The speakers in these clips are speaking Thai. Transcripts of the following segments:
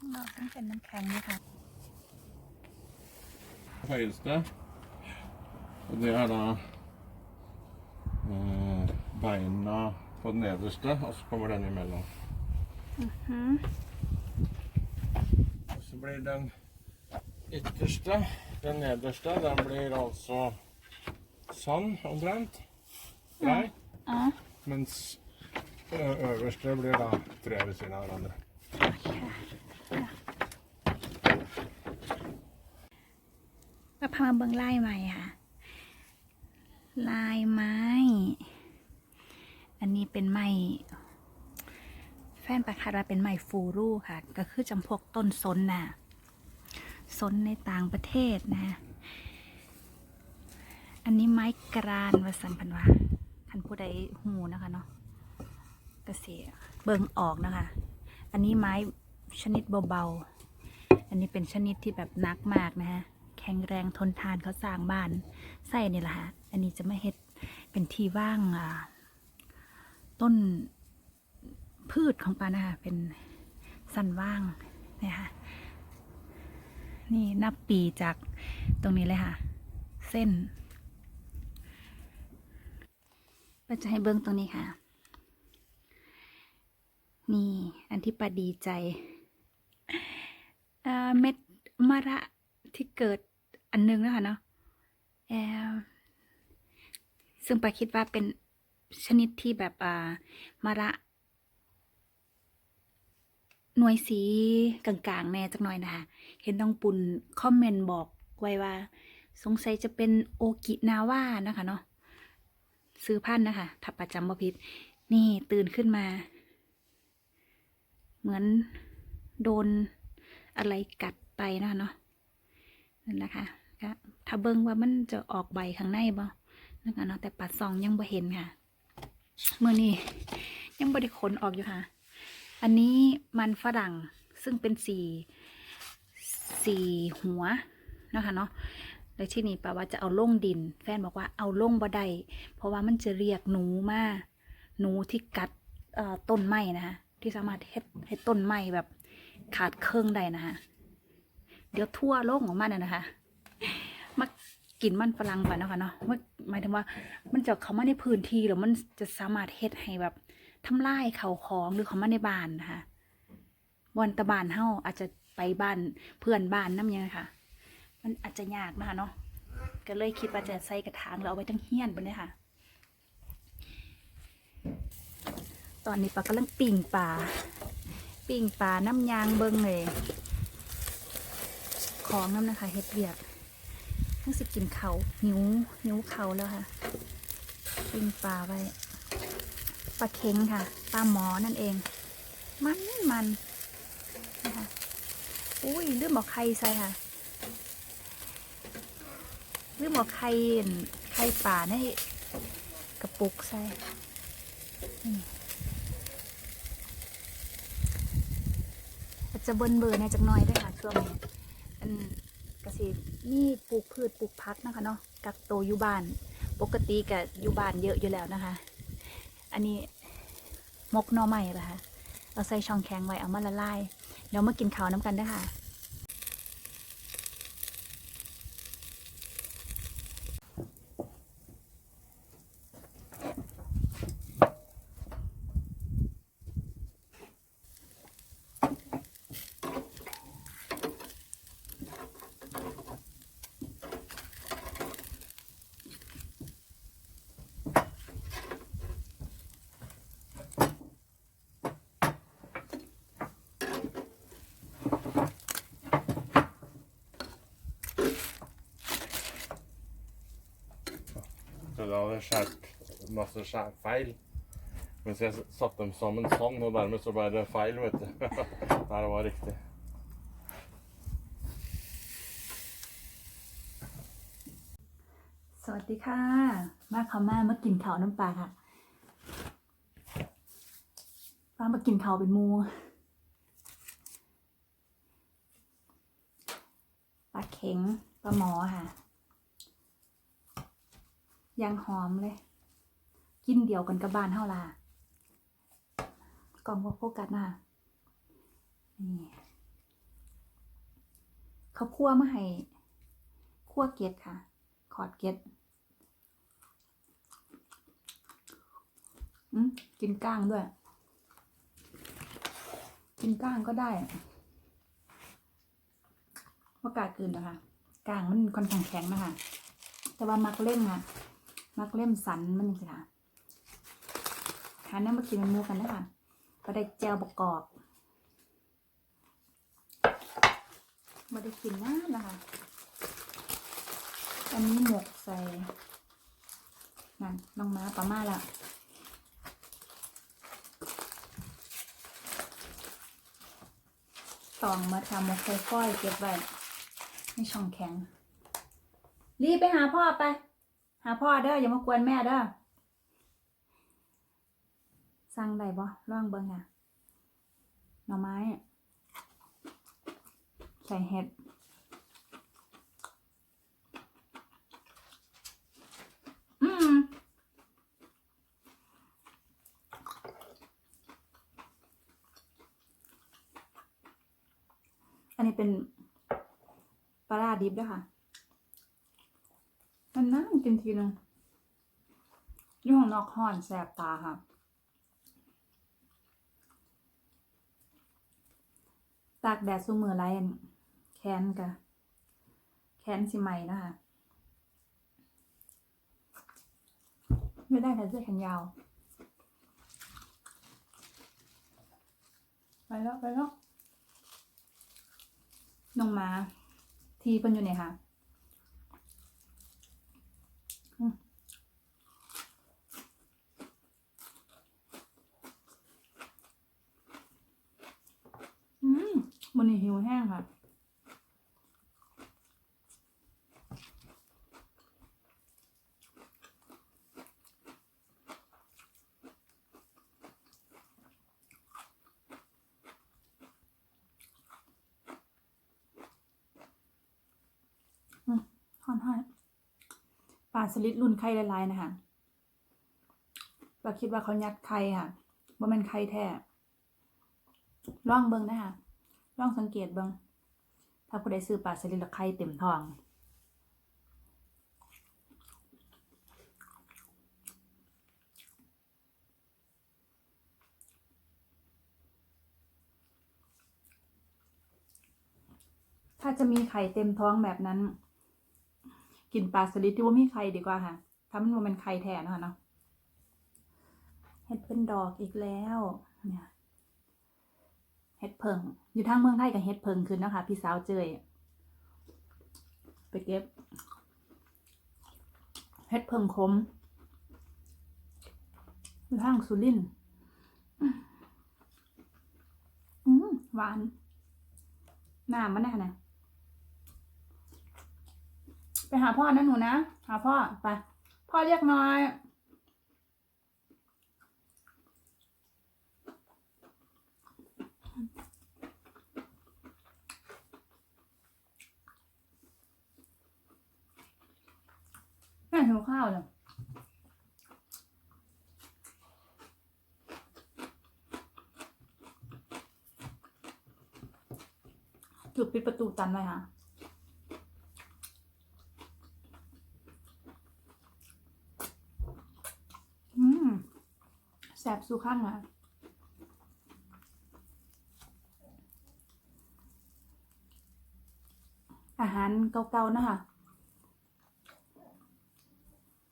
ข้างนอกต้องเป็นน้ำแข็งเลยค่ะ høyeste. Og det er da eh, beina på den nederste, og så kommer den imellom. Så blir den ytterste, den nederste, den blir altså sånn omtrent. Brei. Ja. Mens ø, øverste blir da tre ved siden av hverandre. ามาเบิ่งลายใหม่ค่ะ ลายไม้ อันนี้เป็นไม้แฟนประคาดว่าเป็นไม้ฟูรูค่ะ ก็คือจำพวกต้นซนน่ะซนในต่างประเทศนะ อันนี้ไม้กรานวสันพันวาคันผู้ใดหูนะคะเนาะกระเสียเบิ่งออกนะคะ อันนี้ไม้ชนิดเบาๆ อันนี้เป็นชนิดที่แบบนักมากนะฮะ แข็งแรงทนทานเขาสร้างบ้านใส่นี่แหละฮะอันนี้จะไม่เฮ็ดเป็นที่ว่างต้นพืชของปานะคะเป็นสันว่างนี่ค่ะนี่นับปีจากตรงนี้เลยค่ะ เส้นเราจะให้เบิ้งตรงนี้ค่ะ นี่ อันที่ปาดีใจเม็ดมะระที่เกิด อันนึงนะคะเนาะเอ่อซึ่งปาคิดว่าเป็นชนิดที่แบบอ่ามะระหน่วยสีกลางๆแน่จักหน่อยนะคะ เห็นน้องปุ่นคอมเมนต์บอกไว้ว่า สงสัยจะเป็นโอกินาว่านะคะเนาะซื้อพันนะคะถ้าประจำบ่ผิด นี่ตื่นขึ้นมา เหมือนโดนอะไรกัดไปนะคะเนาะนั่นแหละค่ะ ก็ถ้าเบิ่งว่ามันจะออกใบข้างในบ่นะคะเนาะแต่ปัดซองยังบ่เห็นค่ะเมื่อนี้ยังบ่ได้ขนออกอยู่ค่ะ อันนี้มันฝรั่งซึ่งเป็นสีสีหัวนะคะเนาะแล้วที่นี่แปลว่าจะเอาลงดิน แฟนบอกว่าเอาลงบ่ได้เพราะว่ามันจะเรียกหนูมาหนูที่กัดต้นไม้นะคะที่สามารถเฮ็ดให้ต้นไม้แบบขาดเครื่องได้นะคะเดี๋ยวทั่วโลกของมันนะนะคะ กินมันฝรั่งไปนะคะเนาะว่หมายถึงว่ามันจะเข้ามาในพื้นที่หรือมันจะสามารถเฮ็ดให้แบบทำลายเขาของหรือเขามาในบ้านนะคะบอนตะบานเฮาอาจจะไปบ้านเพื่อนบ้านน้ำยังค่ะ มันอาจจะยากนะคะเนาะก็เลยคิดว่าจะใส่กระถางแล้วเอาไว้ทั้งเฮี้ยนไปเลยค่ะ ตอนนี้ปลากำลังปิ่งปลาปิ่งปลาน้ำยางเบิ้งเลย ของน้ำนะคะเฮ็ดเบียก ทั้งสิกินเขาวหิวหิวเขาแล้วค่ะปิ้งปลาไว้ปลาเค็งค่ะปลาหมอนั่นเอง มันมันนะคะอุ้ยลืมบอกไข่ใส่ค่ะลืมบอกไข่อั่นไข่ป่าในกระปุกใส่อาจจะเบินเบอร์ในจักหน่อยด้วยค่ะช่วงนี้อันกระสิ นี่ปลูกพืชปลูกพักนะคะเนาะกักโตอยู่บ้าน ปกติกับอยู่บ้านเยอะอยู่แล้วนะคะ อันนี้มกหน่อใหม่ละคะเราใส่ช่องแข็งไว้เอามาละลายเดี๋ยวมากินข้าวน้ำกันด้ค่ะ Så da hadde jeg skjært masse skjær feil. Mens jeg satte dem sammen sånn, og dermed så ble det feil, vet du. Der var riktig. สวัสดีค่ะ มาค่ะมามากินข้าวน้ำปลาค่ะป้ามากินข้าวเป็นมูปลาเข็งปลาหมอค่ะ ยังหอมเลย กินเดียวกันกับบ้านเท่าล่ะกล่องพวกโฟกัสนะนี่เขาคั่วมาให้คั่วเกล็ดค่ะ ขอดเกล็ดกินก้างด้วย กินก้างก็ได้ว่ากล้ากินนะคะก้างมันค่อนข้างแข็งนะคะ แต่ว่ามักเล่มค่ะ มักเล่มสันมันสิค่ะหาเนื้อมากินมันมูกันนะคะก็ได้แจวประกอบมาได้กินน้ำนะคะ อันนี้หมกใส่นั่นน้องม้าปลามาละตองมาทำหมกใส่ก้อยเก็บไว้ในช่องแข็ง รีบไปหาพ่อไป หาพ่อเด้ออย่ามากวนแม่เด้อสั่งได้บ่ลองเบิ่งอะหน่อไม้ใส่เห็ดอืมอันนี้เป็นปลาดิบด้วยค่ะ มันน่ากินทีนึงยู่ของนอกห่อนแสบตาค่ะ ตากแดดสูมือไรอันแขนกะแขนสิไหมนะคะ ไม่ได้แต่เสื้อแขนยาว ไปแล้ว ไปแล้วน้องมา ทีเพิ่นอยู่ไหนคะอืมอื มันนี่หิวแห้งค่ะค่อนข้ปลาสลิดรุ่นไข่ลายๆนะคะเราคิดว่าเขายัดไข่ค่ะว่ามันไข่แท้ลองเบิ้งนะคะ ลองสังเกตบิ้งถ้าผู้ใดซื้อปลาสลิดล้วไข่เต็มท้องถ้าจะมีไข่เต็มท้องแบบนั้น กินปลาสลิดที่ว่ามีไข่ดีกว่าค่ะถ้ามันว่ามันไข่แทนนะคะเนาะเห็ดเป็นดอกอีกแล้วเนี่ย เห็ดเพิงอยู่ทางเมืองไทยกับเห็ดเพิงคืนนะคะ พี่สาวเจยไปเก็บเห็ดเพิงคมอยู่ทางสุรินอืมหวานน้ำมันนะนะไปหาพ่อนะหนูนะ หาพ่อไป พ่อเรียกน้อย แม่หิวข้าวเลยจุดปิดประตูตันไว้ค่ะอืมแสบสู้ข้างอะอาหารเก่าๆนะคะ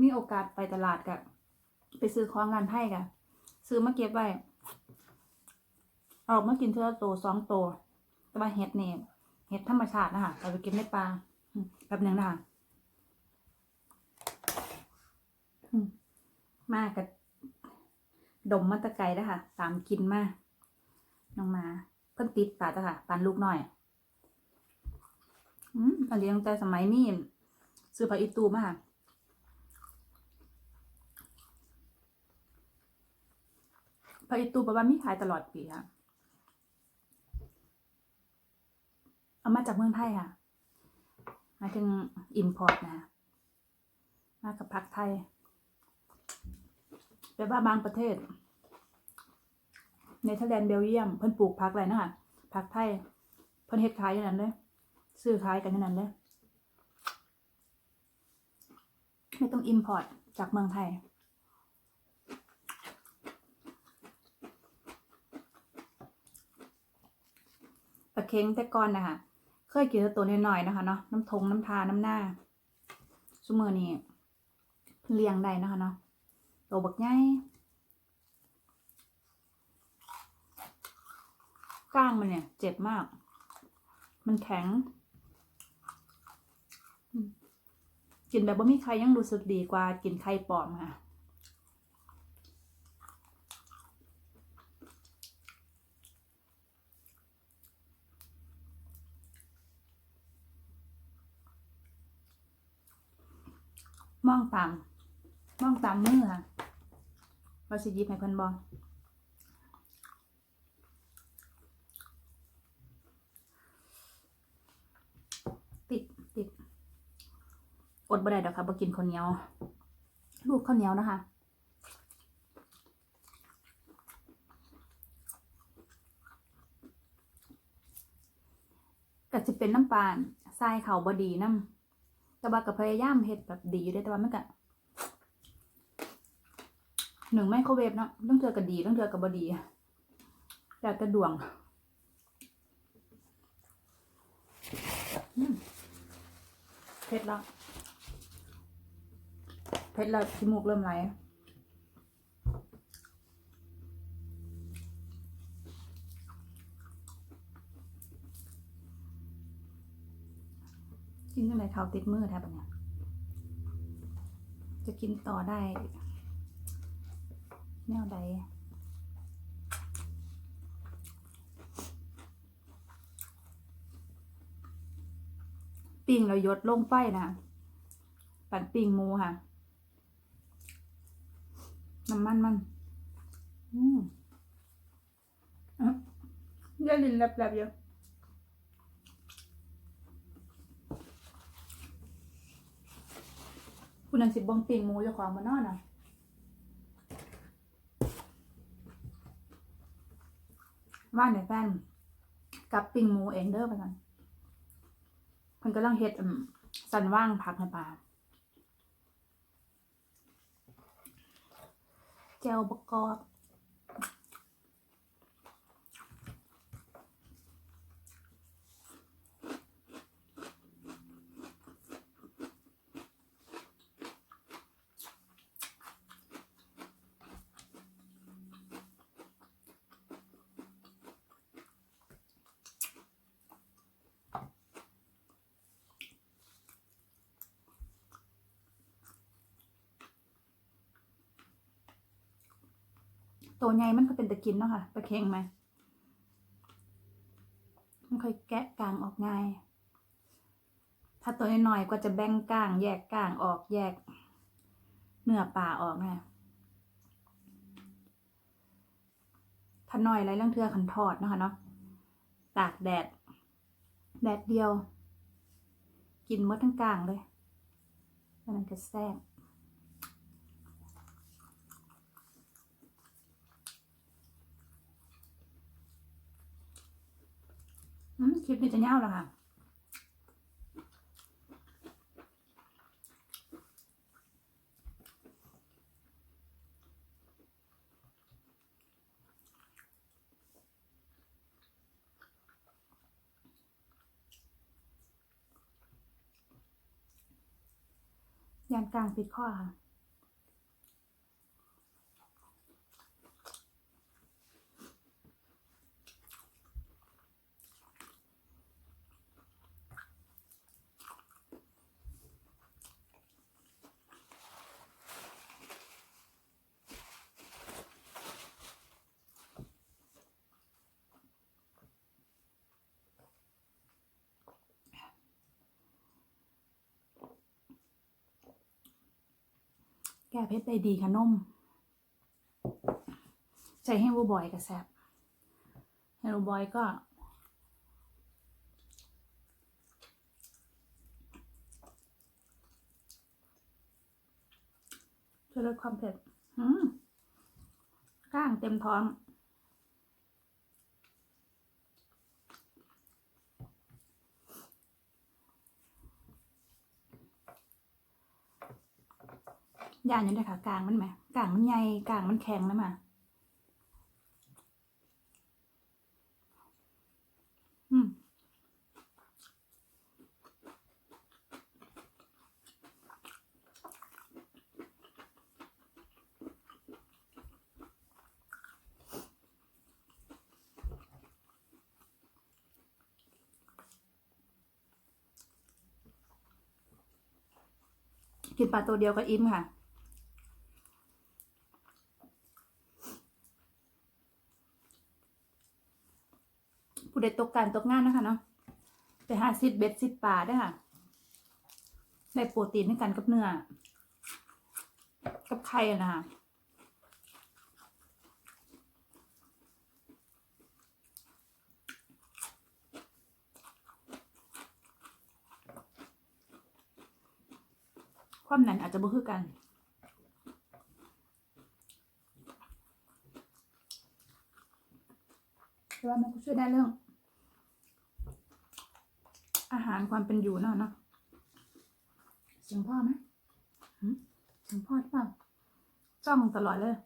มี โอกาสไปตลาดกับไปซื้อของงานไทยกับซื้อมาเก็บไว้ออกมากินเท่าโตสองโตแต่ว่าเห็ดเนี่ยเห็ดธรรมชาตินะคะเอาไปเก็บในปลาแบบหนึงนะคะมากกับดมมาแตะไกลนะคะตามกินมาน้องมาเพิ่นติดปลาจ้ะค่ะปันลูกหน่อย อืมอันนี้ตั้งแต่สมัยมีซื้อผักอีตูมาค่ะ พระอิตูปว่ามีขายตลอดปีค่ะ เอามาจากเมืองไทยค่ะหมายถึงอินพอร์ตนะคะมากับพักไทยแปลว่าบางประเทศเนเธอร์แลนด์เบลเยียม เพิ่นปลูกพักอะไรนะคะพักไทย เพิ่นเฮ็ดขายอย่างนั้นเลยซื้อขายกันทั้งนั้นเลยไม่ต้องอิมพอร์ตจากเมืองไทย ปลา เค็งแต่ก่อนนะคะเคยกินแต่ตัวน้อยๆนะคะเนาะน้ำทงน้ำทาน้ำหน้าซุมือนี่เพิ่นเลี้ยงได้นะคะเนาะตัวบักใหญ่ก้างมันเนี่ย เจ็บมาก มันแข็ง กินแบบว่ามีใครยังรู้สึกดีกว่ากินไข่ปลอมค่ะ มองตามมองตามมือค่ะว่าสิยิบให้เพิ่นบ่ติดติดอดบ่ได้ดอกค่ะบ่กินข้าวเหนียว ลูกข้าวเหนียวนะคะก็จะเป็นน้ำปานทรายเขาบดีน้ำ แต่ว่าก็พยายามเฮ็ดแบบดีอยู่ได้แต่ว่ามันก็หนึ่งไมโครเวฟเนาะต้องเจอกับดีต้องเจอกับบดีอยากระดวงเผ็ดแล้วเผ็ดแล้วจมูกเริ่มไหล กินยังไงเท้าติดมือแทบเนี่ยจะกินต่อได้ แนวใดปิ้งเรายดลงไฟนะปั่นปิ้งหมูค่ะ น้ำมันมันอืมอะเยอะลินแลบๆเยอะ คุณนันสิบงตีนหมูจะความมานอนอะว่านในแฟนกับปิงหมูเองเด้อไปกันเพิ่นกำลังเฮ็ดสันว่างพักในป่าแจวบกกอก ตัวใหญ่มันก็เป็นตะกินเนาะค่ะตะเค็งไหมมันค่อยแกะกลางออกง่าย ถ้าตัวน้อยๆก็จะแบ่งกลาง แยกกลางออกแยกเนื้อปลาออกนะถ้าน้อยไรเรื่องเทือขันทอดเนาะคะเนาะตากแดด แดดเดียว กินมดทั้งกลางเลยแล้วมันจะแซ่บ คลิปนี้จะยาแล้วค่ะยานกลางปิดข้อค่ะ แก้เพชรได้ดีค่ะนมใช้ให้บูบอยกับแซบให้บูบอยก็ ช่วยลดความเผ็ดอืมก้างเต็มท้อง อ ย่านอยู่ได้ค่ะกลางมันไหมกลางมันใหญ่กลางมันแข็งนะมาอืมกินปลาตัวเดียวก็อิ่มค่ะ ผู้ใดตกการตกงานนะคะเนาะไปหาซิดเบ็ดซิดปลาได้ค่ะได้โปรตีนด้วยกันกับเนื้อกับไข่นะคะความนั้นอาจจะบ่คือกัน แต่ว่ามันก็ช่วยได้เรื่อง อาหารความเป็นอยู่เนาะเนาะเสียงพ่อไหมเสียงพ่อหรือเปล่าจ้องตลอดเลย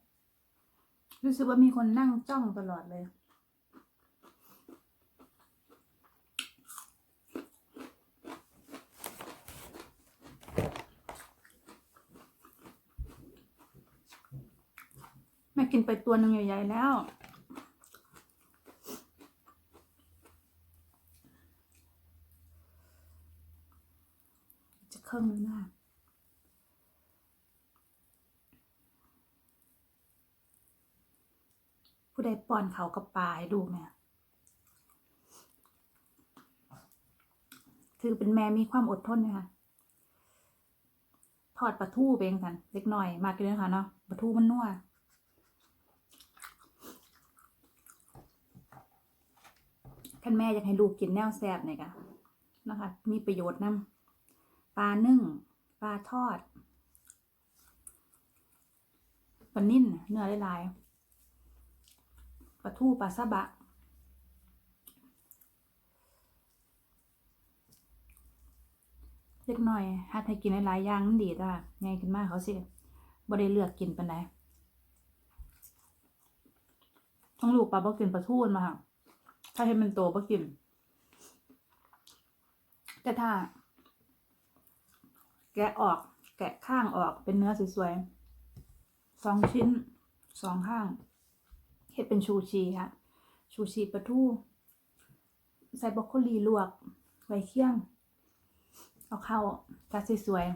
รู้สึกว่ามีคนนั่งจ้องตลอดเลยแม่กินไปตัวหนึ่งใหญ่ๆแล้ว จะเครื่องมันมากผู้ใดป้ อนเขากับปลาให้ลูกเนี่ยถือเป็นแม่มีความอดทนนะคะทอดปลาทูไปเองกันเล็กหน่อยมากเลยนะคะเนาะปลาทูมันนัวท่านแม่อยากให้ลูกกินแนวแซ่บเนี่ยค่ะนะคะ มีประโยชน์นำปลานึ่งปลาทอดปลานิ่นเนื้อลายๆ ปลาทูปลาซาบะ เล็กน้อยหาให้กินหลายๆอย่างมันดีจ้ะไงขึ้นมาเขาสิบ่ได้เลือกกินปานใดทั้งลูกปลาบ่กินปลาทูนมาค่ะ ถ้าให้มันโตบ่กิน แต่ถ้า แกะออก แกะข้างออกเป็นเนื้อสวยๆสองชิ้นสองข้าง เห็ดเป็นชูชีค่ะ ชูชีปลาทูใส่บรอกโคลีลวกไว้เคี่ยง เอาเข้าจานสวย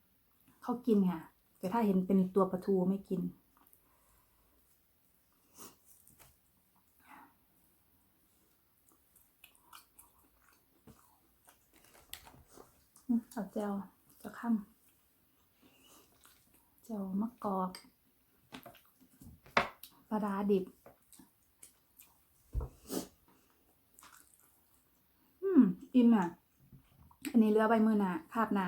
ๆเขากินค่ะ แต่ถ้าเห็นเป็นตัวปลาทูไม่กินเอาเจลจะข้ามเจลมะกอก ปลาดาดิบ อืม อิ่มอะ อันนี้เรือใบมือหนาคาบหนา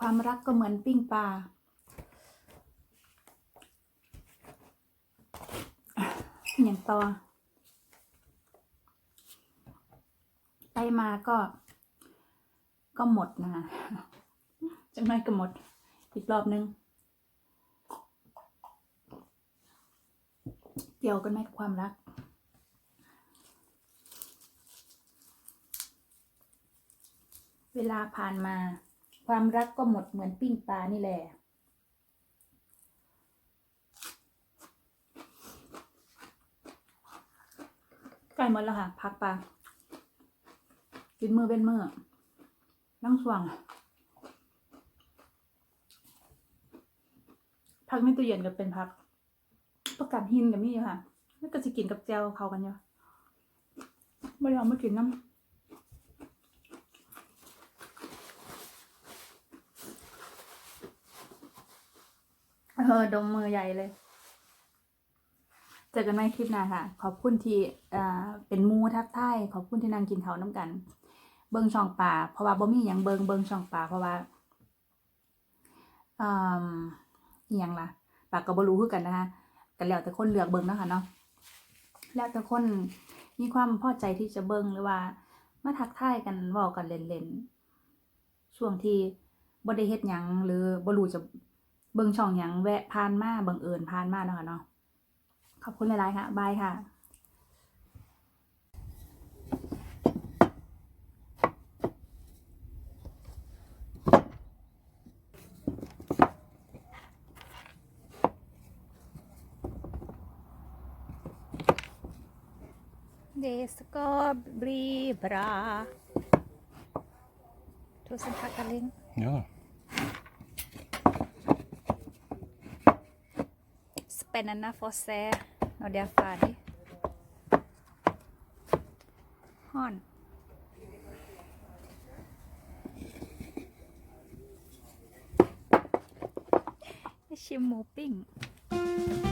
ความรักก็เหมือนปิ้งปลาอย่างต่อ ไปมาก็ ก็หมดนะ จังไม่ก็หมด อีกรอบนึงเกี่ยวกันไหมกับความรัก เวลาผ่านมา ความรักก็หมดเหมือนปิ้งปลานี่แหละใกล้หมดแล้วค่ะ พักปลากินมือเป็นมือนั่งสว่าง พักไม่ตู้เย็นก็เป็นพักประกาศหินกับมี่ค่ะแล้วก็จะกินกับแจวเขากันอยู่ไม่ได้เอามากินน้ำเออดมมือใหญ่เลย เจอกันใหม่คลิปหน้าค่ะ ขอบคุณที่อ่าเป็นมูทักทายขอบคุณที่นั่งกินเขาน้ำกัน เบิงช่องป่าเพราะว่าบ่มีอย่างเบิงเบิงช่องป่าเพราะว่าอ่า อียงล่ะปากก็บ่รู้คือกันนะคะกันแล้วแต่คนเลือกเบิงเนาะคะเนาะแล้วแต่คนมีความพอใจที่จะเบิงหรือว่ามาทักทายกันเว้ากันเล่นๆช่วงที่บ่ได้เฮ็ดหยังหรือบ่รู้จะเบิ่งช่องหยังแวะผ่านมาบังเอิญผ่านมาเนาะค่ะเนาะขอบคุณหลายๆค่ะบายค่ะ Discoblibra. Tusen Hackerling. Ja. Spännande för att se när det. Hon. Jag kör.